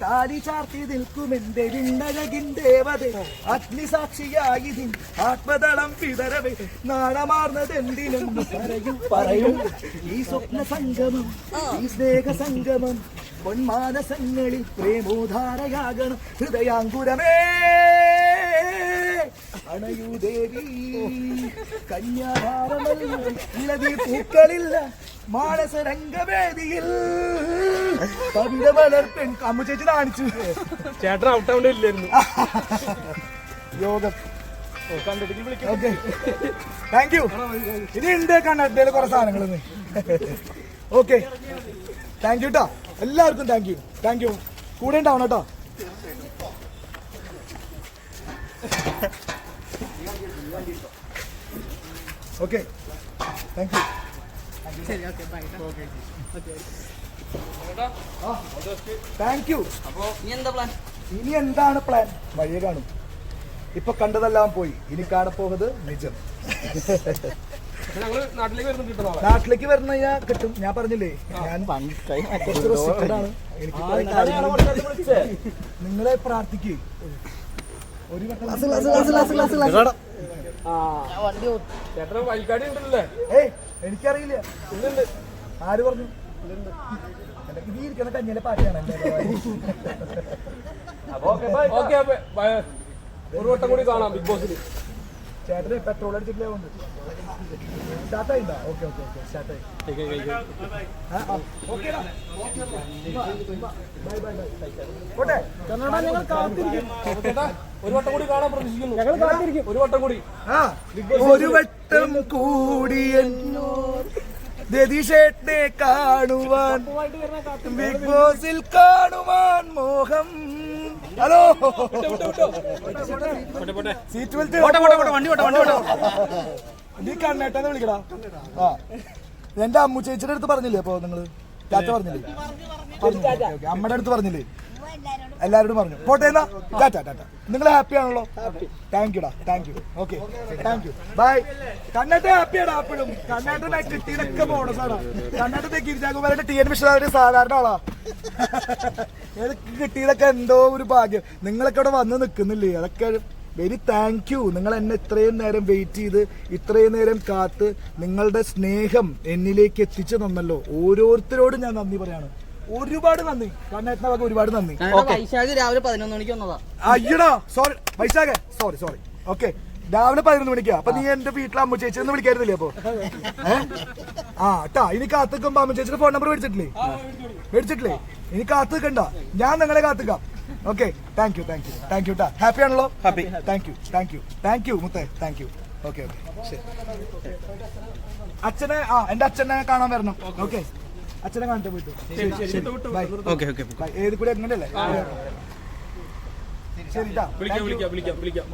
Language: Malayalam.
താലി ദേവത അഗ്നിസാക്ഷിയായി ആത്മതളം പിതരവേ നാണമാർന്നതെന്തിനും പറയൂ പറയൂ ഈ സ്വപ്ന സംഗമം ഈ സ്നേഹ സംഗമം പൊന്മാനസങ്ങളിൽ പ്രേമോധാരയാകണം ഹൃദയാങ്കുരമേ അണയൂ ദേവി കന്യാഭാരമല്ലോ ഇളതി പൂക്കളില്ല മാനസ രംഗവേദിയിൽ കവിത വളർപ്പെൻ ചേച്ചി കാണിച്ചു. ചേട്ടൻ ഔട്ട് ആവേണ്ടി ഇല്ലായിരുന്നു. യോഗം. കണ്ടിട്ട് വിളിക്കും. ഓക്കെ. താങ്ക് യു ഇനി ഉണ്ട് കണ്ണടയിൽ കുറെ സാധനങ്ങൾ ഓക്കെ. താങ്ക് യു കേട്ടോ എല്ലാവർക്കും താങ്ക് യു താങ്ക് യു കൂടെ ഉണ്ടാവണം കേട്ടോ. Okay thank you thank you ഇനി എന്താണ് പ്ലാൻ വഴിയെ കാണും. ഇപ്പൊ കണ്ടതെല്ലാം പോയി. ഇനി കാണപ്പോകുന്നത് നിജം. നാട്ടിലേക്ക് വരുന്ന ഞാൻ കിട്ടും. ഞാൻ പറഞ്ഞില്ലേ? ഞാൻ ആണ് എനിക്ക് നിങ്ങളെ പ്രാർത്ഥിക്കേ. ഒരു എനിക്കറിയില്ല. ആര് പറഞ്ഞു? ഇരിക്കുന്ന കഞ്ഞിലെ ഒരു വട്ടം കൂടി കാണാം ബിഗ് ബോസിൽ ചേട്ടന് പെട്രോൾ അടിച്ചിട്ടില്ലേ ഉണ്ട് സ്റ്റാർട്ട് ആയിണ്ടാ ഓക്കെ ഓക്കെ ഓക്കെ സ്റ്റാർട്ട് ഞങ്ങൾ പോട്ടെ ഒരു വട്ടം കൂടി കാണാൻ പ്രതീക്ഷിക്കുന്നു. ഞങ്ങൾ കാത്തിരിക്കും. ഒരു വട്ടം കൂടി. ആ. ഒരു വട്ടം കൂടി രതീഷേട്ടനെ കാണുവാൻ ബിഗ് ബോസിൽ കാണുവാൻ മോഹം. ഹലോ. സീറ്റ് ബെൽറ്റ് വണ്ടി വിട്ടോ വണ്ടി വിട്ടോ നീ കണ്ണേട്ടെന്ന് വിളിക്കടാ. ആ. എന്റെ അമ്മു ചേച്ചിയുടെ അടുത്ത് പറഞ്ഞില്ലേ അപ്പൊ നിങ്ങൾ? ചാച്ച പറഞ്ഞില്ലേ? പറഞ്ഞു. അമ്മയുടെ അടുത്ത് പറഞ്ഞില്ലേ? എല്ലാരോടും പറഞ്ഞു. പോട്ടെ എന്നാ. ടാറ്റ ടാറ്റ. നിങ്ങൾ ഹാപ്പി ആണല്ലോ? Thank യുടാ thank you okay thank you bye കണ്ണേട്ട ഹാപ്പിയാടാ അപ്പോഴും. കണ്ണേട്ടനെ കിട്ടിയതൊക്കെ ബോണസാണ് കണ്ണേട്ടത്തെ ഗിരിജാകുമാരന്റെ ടി എൻ മിശ്ര സാധാരണ ആളാ. എനിക്ക് കിട്ടിയതൊക്കെ എന്തോ ഒരു ഭാഗ്യം. നിങ്ങളൊക്കെ ഇവിടെ വന്ന് നിൽക്കുന്നില്ലേ? അതൊക്കെ വെരി താങ്ക് യു നിങ്ങൾ എന്നെ ഇത്രയും നേരം വെയിറ്റ് ചെയ്ത് ഇത്രയും നേരം കാത്ത് നിങ്ങളുടെ സ്നേഹം എന്നിലേക്ക് എത്തിച്ചു തന്നല്ലോ. ഓരോരുത്തരോടും ഞാൻ നന്ദി പറയാണ്. ഒരുപാട് നന്ദി. കണ്ണേട്ടന വക ഒരുപാട് നന്ദി. വൈശാഖ് രാവിലെ പതിനൊന്ന് മണിക്ക് വന്നതാ. അയ്യടാ sorry Vaishakh sorry sorry okay രാവിലെ പതിനൊന്ന് മണിക്കാ. അപ്പൊ നീ എന്റെ വീട്ടിലെ അമ്മ ചേച്ചി ഒന്ന് വിളിക്കായിരുന്നില്ലേ അപ്പൊ? ആ ട്ടാ. ഇനി കാത്തുക്കുമ്പോ അമ്മ ചേച്ചിയുടെ ഫോൺ നമ്പർ മേടിച്ചിട്ടില്ലേ? മേടിച്ചിട്ടില്ലേ? ഇനി കാത്തുക്കണ്ട ഞാൻ നിങ്ങളെ കാത്തുക്കാം okay thank you thank you thank you ടാ ഹാപ്പി ആണല്ലോ? Happy thank you thank you thank you മുത്തേ. താങ്ക് യു ഓക്കെ ഓക്കെ ശരി. അച്ഛനെ ആ എന്റെ അച്ഛനെ കാണാൻ വരണം. ഓക്കെ അച്ഛനെ കാണട്ടെ പോയിട്ട്. ബൈ ഓക്കെ ഓക്കെ ബൈ ഏത് കൂടെ എങ്ങനെയല്ലേ ശരി ടാ വിളിക്കാം വിളിക്കാം വിളിക്കാം വിളിക്കാം.